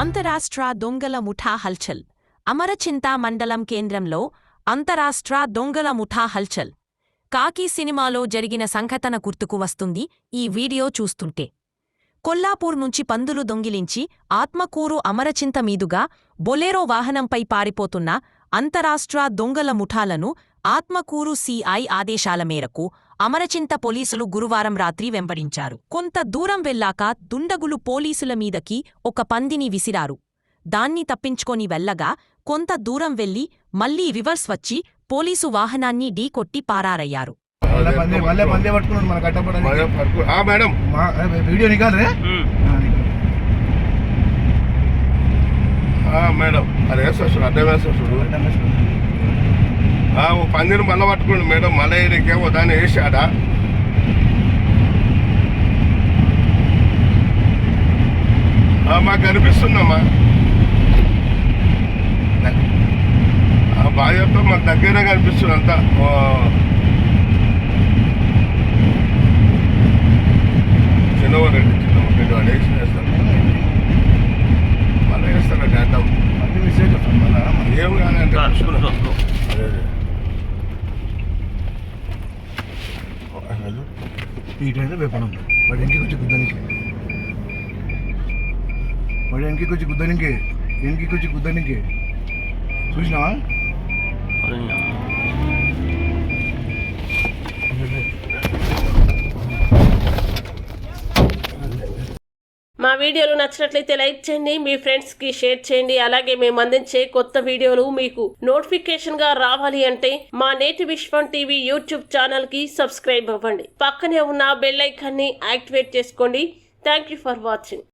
అంతరాష్ట్ర దొంగల ముఠా హల్చల్. అమరచింత మండలం కేంద్రంలో అంతరాష్ట్ర దొంగల ముఠా హల్చల్. కాకి సినిమాలో జరిగిన సంఘటన గుర్తుకు వస్తుంది ఈ వీడియో చూస్తుంటే. కొల్లాపూర్ నుంచి పందులు దొంగిలించి ఆత్మకూరు అమరచింత మీదుగా బొలేరో వాహనంపై పారిపోతున్న అంతరాష్ట్ర దొంగల ముఠాలను ఆత్మకూరు సిఐ ఆదేశాల మేరకు అమరచింత పోలీసులు గురువారం రాత్రి వెంబడించారు. కొంత దూరం వెళ్ళాక దుండగులు పోలీసుల మీదకి ఒక పందిని విసిరారు. దాన్ని తప్పించుకొని వెళ్ళగా కొంత దూరం వెళ్ళి మళ్ళీ రివర్స్ వచ్చి పోలీసు వాహనాన్ని ఢీకొట్టి పారారయ్యారు. మేడం. అడ్డం ఓ పందిని మళ్ళీ పట్టుకోండి మేడం మళ్ళీ నీకేమో దాన్ని వేసాడా? మాకు కనిపిస్తుందమ్మా. ఆ, బాగా చెప్తా మాకు దగ్గరే కనిపిస్తుంది అంతా. ఓ, చిన్నవాడండి చిన్నవాడు వాడు వేసి వేస్తాను మళ్ళీ వస్తాను మళ్ళా ఏం కాదంటే అదే. అదే. ఈ ఇటంటే వేపడం వాడి ఇంటికి వచ్చి గుద్దనికి. వాడి ఇంటికి వచ్చి గుద్దనికి. ఇంటికి వచ్చి గుద్దనికి. చూసినావా? మా వీడియోలు నచ్చినట్లయితే లైక్ చేయండి మీ ఫ్రెండ్స్కి షేర్ చేయండి అలాగే మేము అందించే కొత్త వీడియోలు మీకు నోటిఫికేషన్గా రావాలి అంటే మా నేటి విశ్వం టీవీ యూట్యూబ్ ఛానల్కి సబ్స్క్రైబ్ అవ్వండి. పక్కనే ఉన్న బెల్ ఐకాన్ని యాక్టివేట్ చేసుకోండి. Thank you for watching